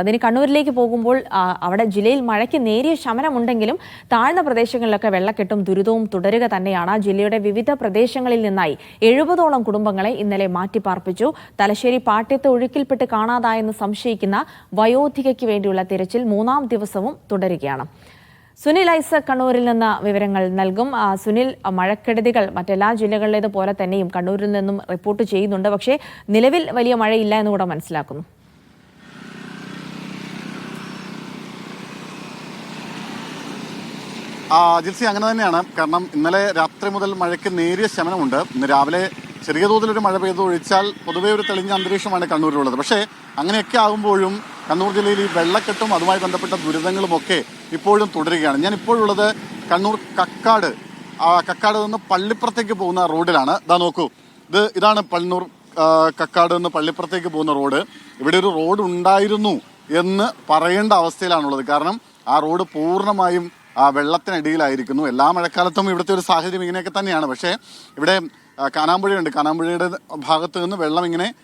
അതിന് കണ്ണൂരിലേക്ക് പോകുമ്പോൾ അവിടെ ജില്ലയിൽ മഴയ്ക്ക് നേരിയ ശമനമുണ്ടെങ്കിലും താഴ്ന്ന പ്രദേശങ്ങളിലൊക്കെ വെള്ളക്കെട്ടും ദുരിതവും തുടരുക തന്നെയാണ്. ജില്ലയുടെ വിവിധ പ്രദേശങ്ങളിൽ നിന്നായി എഴുപതോളം കുടുംബങ്ങളെ ഇന്നലെ മാറ്റിപ്പാർപ്പിച്ചു. തലശ്ശേരി പാട്ട്യത്ത് ഒഴുക്കിൽപ്പെട്ട് കാണാതായെന്ന് സംശയിക്കുന്ന വയോധികയ്ക്ക് വേണ്ടിയുള്ള തിരച്ചിൽ മൂന്നാം ദിവസവും തുടരുകയാണ്. സുനിൽ ഐസ കണ്ണൂരിൽ നിന്ന് വിവരങ്ങൾ നൽകും. സുനിൽ മഴക്കെടുതികൾ മറ്റെല്ലാ ജില്ലകളിലേതുപോലെ തന്നെയും കണ്ണൂരിൽ നിന്നും റിപ്പോർട്ട് ചെയ്യുന്നുണ്ട്. പക്ഷേ നിലവിൽ വലിയ മഴയില്ല എന്ന് കൂടെ മനസ്സിലാക്കുന്നു. ജിൽസി അങ്ങനെ തന്നെയാണ്. കാരണം ഇന്നലെ രാത്രി മുതൽ മഴയ്ക്ക് നേരിയ ശമനമുണ്ട്. ഇന്ന് രാവിലെ ചെറിയ തോതിലൊരു മഴ പെയ്തു ഒഴിച്ചാൽ പൊതുവേ ഒരു തെളിഞ്ഞ അന്തരീക്ഷമാണ് കണ്ണൂരിലുള്ളത്. പക്ഷേ അങ്ങനെയൊക്കെ ആകുമ്പോഴും കണ്ണൂർ ജില്ലയിൽ ഈ വെള്ളക്കെട്ടും അതുമായി ബന്ധപ്പെട്ട ദുരിതങ്ങളും ഒക്കെ ഇപ്പോഴും തുടരുകയാണ്. ഞാൻ ഇപ്പോഴുള്ളത് കണ്ണൂർ കക്കാട് കക്കാട് നിന്ന് പള്ളിപ്പുറത്തേക്ക് പോകുന്ന റോഡിലാണ്. ഇതാ നോക്കൂ. ഇത് ഇതാണ് പള്ളൂർ കക്കാട് നിന്ന് പള്ളിപ്പുറത്തേക്ക് പോകുന്ന റോഡ്. ഇവിടെ ഒരു റോഡ് ഉണ്ടായിരുന്നു എന്ന് പറയേണ്ട അവസ്ഥയിലാണുള്ളത്. കാരണം ആ റോഡ് പൂർണമായും വെള്ളത്തിനടിയിലായിരിക്കുന്നു. എല്ലാ മഴക്കാലത്തും ഇവിടുത്തെ ഒരു സാഹചര്യം ഇങ്ങനെയൊക്കെ തന്നെയാണ്. പക്ഷേ ഇവിടെ ആ, കാനാമ്പുഴയുണ്ട്. കാനാമ്പുഴയുടെ ഭാഗത്ത് നിന്ന് വെള്ളം ഇങ്ങനെ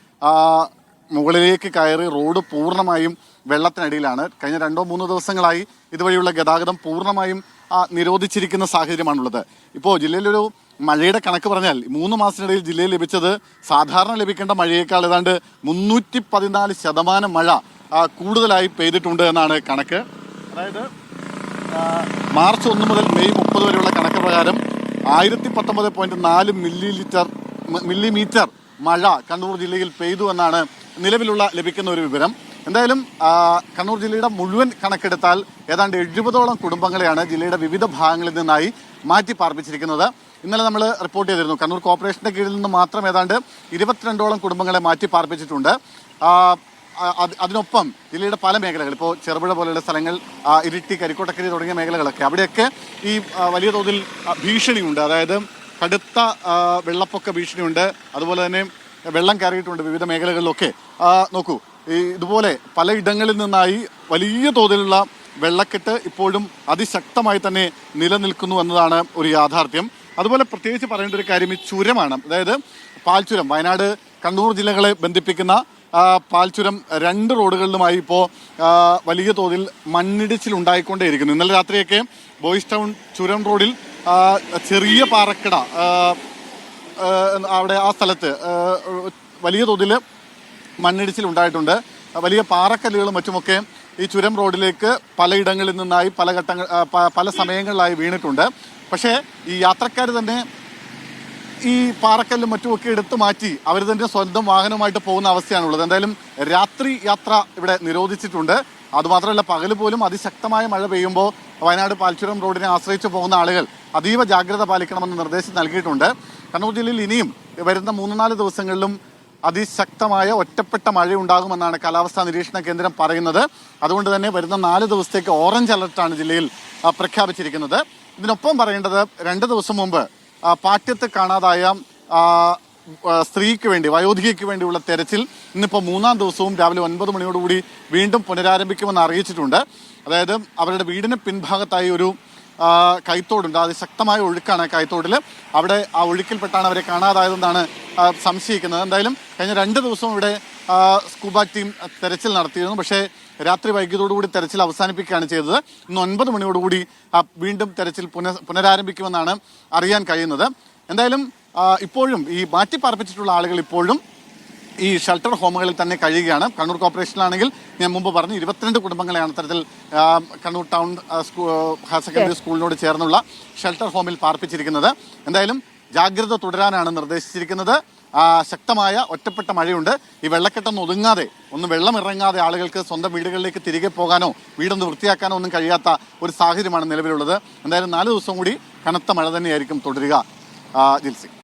മുകളിലേക്ക് കയറി റോഡ് പൂർണമായും വെള്ളത്തിനടിയിലാണ്. കഴിഞ്ഞ രണ്ടോ മൂന്നോ ദിവസങ്ങളായി ഇതുവഴിയുള്ള ഗതാഗതം പൂർണമായും ആ, നിരോധിച്ചിരിക്കുന്ന സാഹചര്യമാണുള്ളത്. ഇപ്പോൾ ജില്ലയിലൊരു മഴയുടെ കണക്ക് പറഞ്ഞാൽ മൂന്ന് മാസത്തിനിടയിൽ ജില്ലയിൽ ലഭിച്ചത് സാധാരണ ലഭിക്കേണ്ട മഴയേക്കാൾ ഏതാണ്ട് മുന്നൂറ്റി പതിനാല് ശതമാനം മഴ കൂടുതലായി പെയ്തിട്ടുണ്ട് എന്നാണ് കണക്ക്. അതായത് ആ, മാർച്ച് ഒന്ന് മുതൽ മെയ് മുപ്പത് വരെയുള്ള കണക്ക് പ്രകാരം ആയിരത്തി പത്തൊമ്പത് പോയിന്റ് നാല് മില്ലി ലിറ്റർ മില്ലിമീറ്റർ മഴ കണ്ണൂർ ജില്ലയിൽ പെയ്തു എന്നാണ് നിലവിലുള്ള ലഭിക്കുന്ന ഒരു വിവരം. എന്തായാലും കണ്ണൂർ ജില്ലയുടെ മുഴുവൻ കണക്കെടുത്താൽ ഏതാണ്ട് എഴുപതോളം കുടുംബങ്ങളെയാണ് ജില്ലയുടെ വിവിധ ഭാഗങ്ങളിൽ നിന്നായി മാറ്റി പാർപ്പിച്ചിരിക്കുന്നത്. ഇന്നലെ നമ്മൾ റിപ്പോർട്ട് ചെയ്തിരുന്നു കണ്ണൂർ കോർപ്പറേഷന്റെ കീഴിൽ നിന്ന് മാത്രം ഏതാണ്ട് ഇരുപത്തിരണ്ടോളം കുടുംബങ്ങളെ മാറ്റി പാർപ്പിച്ചിട്ടുണ്ട്. അതിനൊപ്പം ജില്ലയുടെ പല മേഖലകൾ ഇപ്പോൾ ചെറുപുഴ പോലെയുള്ള സ്ഥലങ്ങൾ ഇരിട്ടി കരിക്കോട്ടക്കരി തുടങ്ങിയ മേഖലകളൊക്കെ. അവിടെയൊക്കെ ഈ വലിയ തോതിൽ ഭീഷണിയുണ്ട്. അതായത് കടുത്ത വെള്ളപ്പൊക്ക ഭീഷണിയുണ്ട്. അതുപോലെ തന്നെ വെള്ളം കയറിയിട്ടുണ്ട് വിവിധ മേഖലകളിലൊക്കെ. നോക്കൂ ഈ ഇതുപോലെ പലയിടങ്ങളിൽ നിന്നായി വലിയ തോതിലുള്ള വെള്ളക്കെട്ട് ഇപ്പോഴും അതിശക്തമായി തന്നെ നിലനിൽക്കുന്നു എന്നതാണ് ഒരു യാഥാർത്ഥ്യം. അതുപോലെ പ്രത്യേകിച്ച് പറയേണ്ട ഒരു കാര്യം ഈ ചുരമാണ്. അതായത് പാൽച്ചുരം വയനാട് കണ്ണൂർ ജില്ലകളെ ബന്ധിപ്പിക്കുന്ന പാൽച്ചുരം രണ്ട് റോഡുകളിലുമായി ഇപ്പോൾ വലിയ തോതിൽ മണ്ണിടിച്ചിൽ ഉണ്ടായിക്കൊണ്ടേയിരിക്കുന്നു ഇന്നലെ രാത്രിയൊക്കെ ബോയ്സ് ടൗൺ ചുരം റോഡിൽ ചെറിയ പാറക്കട അവിടെ ആ സ്ഥലത്ത് വലിയ തോതിൽ മണ്ണിടിച്ചിൽ ഉണ്ടായിട്ടുണ്ട് വലിയ പാറക്കല്ലുകളും മറ്റുമൊക്കെ ഈ ചുരം റോഡിലേക്ക് പലയിടങ്ങളിൽ നിന്നായി പല ഘട്ടങ്ങൾ പല സമയങ്ങളിലായി വീണിട്ടുണ്ട്. പക്ഷേ ഈ യാത്രക്കാർ തന്നെ ഈ പാറക്കല്ലും മറ്റുമൊക്കെ എടുത്തു മാറ്റി അവർ തന്നെ സ്വന്തം വാഹനമായിട്ട് പോകുന്ന അവസ്ഥയാണുള്ളത്. എന്തായാലും രാത്രി യാത്ര ഇവിടെ നിരോധിച്ചിട്ടുണ്ട്. അതുമാത്രമല്ല പകൽ പോലും അതിശക്തമായ മഴ പെയ്യുമ്പോൾ വയനാട് പാൽച്ചുരം റോഡിനെ ആശ്രയിച്ച് പോകുന്ന ആളുകൾ അതീവ ജാഗ്രത പാലിക്കണമെന്ന് നിർദ്ദേശം നൽകിയിട്ടുണ്ട്. കണ്ണൂർ ജില്ലയിൽ ഇനിയും വരുന്ന മൂന്ന് നാല് ദിവസങ്ങളിലും അതിശക്തമായ ഒറ്റപ്പെട്ട മഴ ഉണ്ടാകുമെന്നാണ് കാലാവസ്ഥാ നിരീക്ഷണ കേന്ദ്രം പറയുന്നത്. അതുകൊണ്ട് തന്നെ വരുന്ന നാല് ദിവസത്തേക്ക് ഓറഞ്ച് അലർട്ടാണ് ജില്ലയിൽ പ്രഖ്യാപിച്ചിരിക്കുന്നത്. ഇതിനൊപ്പം പറയേണ്ടത് രണ്ട് ദിവസം മുമ്പ് ആ, പാട്യത്ത് കാണാതായ സ്ത്രീക്ക് വേണ്ടി വയോധികയ്ക്ക് വേണ്ടിയുള്ള തെരച്ചിൽ ഇന്നിപ്പോൾ മൂന്നാം ദിവസവും രാവിലെ ഒൻപത് മണിയോടുകൂടി വീണ്ടും പുനരാരംഭിക്കുമെന്ന് അറിയിച്ചിട്ടുണ്ട്. അതായത് അവരുടെ വീടിന് പിൻഭാഗത്തായി ഒരു കൈത്തോടുണ്ട്. അത് ശക്തമായ ഒഴുക്കാണ് കൈത്തോടിൽ അവിടെ ആ ഒഴുക്കിൽപ്പെട്ടാണ് അവരെ കാണാതായതെന്നാണ് സംശയിക്കുന്നത്. എന്തായാലും കഴിഞ്ഞ രണ്ട് ദിവസവും ഇവിടെ സ്കൂബ ടീം തെരച്ചിൽ നടത്തിയിരുന്നു. പക്ഷേ രാത്രി വൈകിയതോടുകൂടി തെരച്ചിൽ അവസാനിപ്പിക്കുകയാണ് ചെയ്തത്. ഇന്ന് ഒൻപത് മണിയോടുകൂടി വീണ്ടും തെരച്ചിൽ പുന പുനരാരംഭിക്കുമെന്നാണ് അറിയാൻ കഴിയുന്നത്. എന്തായാലും ഇപ്പോഴും ഈ മാറ്റിപ്പാർപ്പിച്ചിട്ടുള്ള ആളുകൾ ഇപ്പോഴും ഈ ഷെൽട്ടർ ഹോമുകളിൽ തന്നെ കഴിയുകയാണ്. കണ്ണൂർ കോർപ്പറേഷനിലാണെങ്കിൽ ഞാൻ മുമ്പ് പറഞ്ഞു ഇരുപത്തിരണ്ട് കുടുംബങ്ങളെയാണ് അത്തരത്തിൽ Kannur town school- higher secondary സ്കൂളിനോട് ചേർന്നുള്ള ഷെൽട്ടർ ഹോമിൽ പാർപ്പിച്ചിരിക്കുന്നത്. എന്തായാലും ജാഗ്രത തുടരാനാണ് നിർദ്ദേശിച്ചിരിക്കുന്നത്. ശക്തമായ ഒറ്റപ്പെട്ട മഴയുണ്ട്. ഈ വെള്ളക്കെട്ടൊന്നും ഒതുങ്ങാതെ ഒന്ന് വെള്ളം ഇറങ്ങാതെ ആളുകൾക്ക് സ്വന്തം വീടുകളിലേക്ക് തിരികെ പോകാനോ വീടൊന്ന് വൃത്തിയാക്കാനോ ഒന്നും കഴിയാത്ത ഒരു സാഹചര്യമാണ് നിലവിലുള്ളത്. എന്തായാലും നാല് ദിവസം കൂടി കനത്ത മഴ തന്നെയായിരിക്കും തുടരുക. ദിൽസിംഗ്.